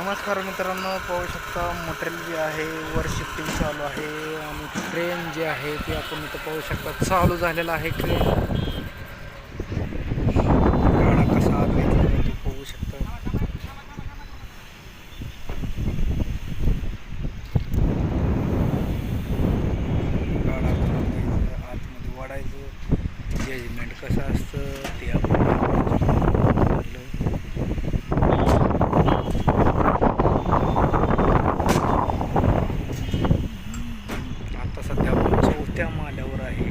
नमस्कार मित्रांनो पाहू शकता मटेरियल जे आहे वर शिफ्टिंग चालू आहे आणि क्रेन जे आहे ती आपण इथं पाहू शकता. चालू झालेला आहे क्रेन गाडा कसा आत घेतला ते पाहू शकता. गाडा आतमध्ये वाढायचं जजमेंट कसं असतं ते आपण ठरलं. आता सध्या आपण चौथ्या माल्यावर आहे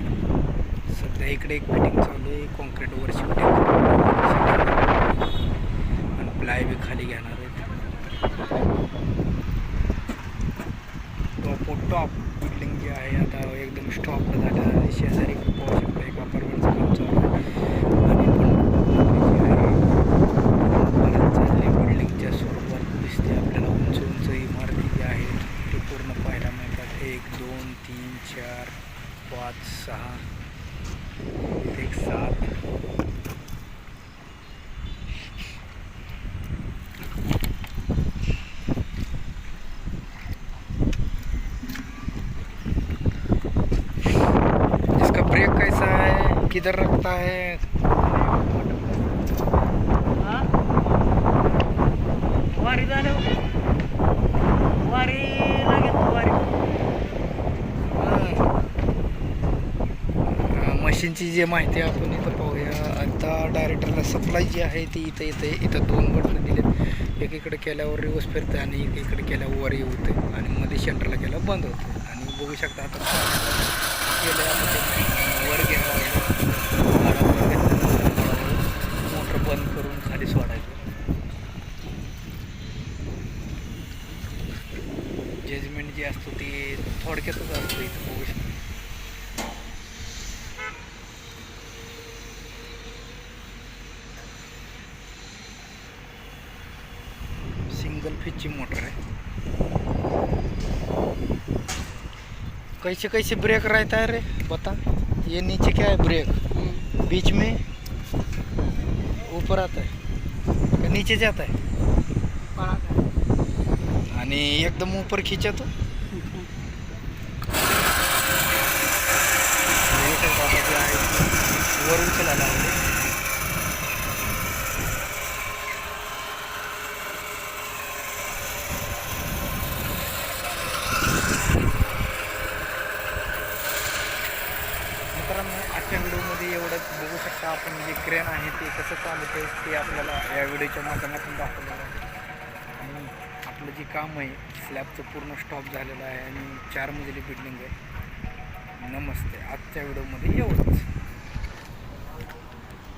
सध्या इकडे एक फिटिंग चालू आहे. कॉन्क्रीटवर शिफ्टिंग आणि प्लाय बी खाली घेणार आहेत. टॉप टॉप बिल्डिंग जी आहे आता एकदम स्टॉप झालं आहे. शेजारी पाहू शकता एक अपार्टमेंटचं काम चालू आहे. आणि पण चालली बिल्डिंगच्या स्वरूपात दिसते आपल्याला उंच उंच इमारती जी आहे ते पूर्ण पाहायला मिळतात. एक दोन तीन चार पाच सहा. एक सात इसका ब्रेक कैसा है? किधर रखता है वारी झालं वारी लागेल वारी मशीनची जी माहिती आपण इथं पाहूया. आता डायरेक्टरला सप्लाय जी आहे ती इथं येते. इथं दोन बटन दिलेत. एक इकडे केल्यावर रिवर्स फिरते आणि एक इकडे केल्यावर वर होते आणि मध्ये सेंटरला केल्यावर बंद होते आणि बघू शकता आता वर घ्यावं मोटर बंद करून खाली सोडायचं. जजमेंट जी असतं ते थोडक्यातच असतं इथं. बघू शकता. सिंगल फेजची मोटर आहे. कैसे कैसे ब्रेक रहता है रे? बता. ये नीचे क्या है? ब्रेक बीच में ऊपर आता है. का नीचे जाता है? आणि एकदम ऊपर खींचा तो चला लागतो जे आहे ते वर उचलायला लागले मित्रांनो आजच्या व्हिडिओमध्ये एवढंच बघू शकता आपण जे क्रेन आहे ते कसं चालवते ते आपल्याला या व्हिडिओच्या माध्यमातून दाखवलेलं आहे. आणि आपलं जे काम आहे स्लॅबचं पूर्ण स्टॉप झालेलं आहे आणि चार मजली बिल्डिंग आहे. नमस्ते. आजच्या व्हिडिओमध्ये एवढंच.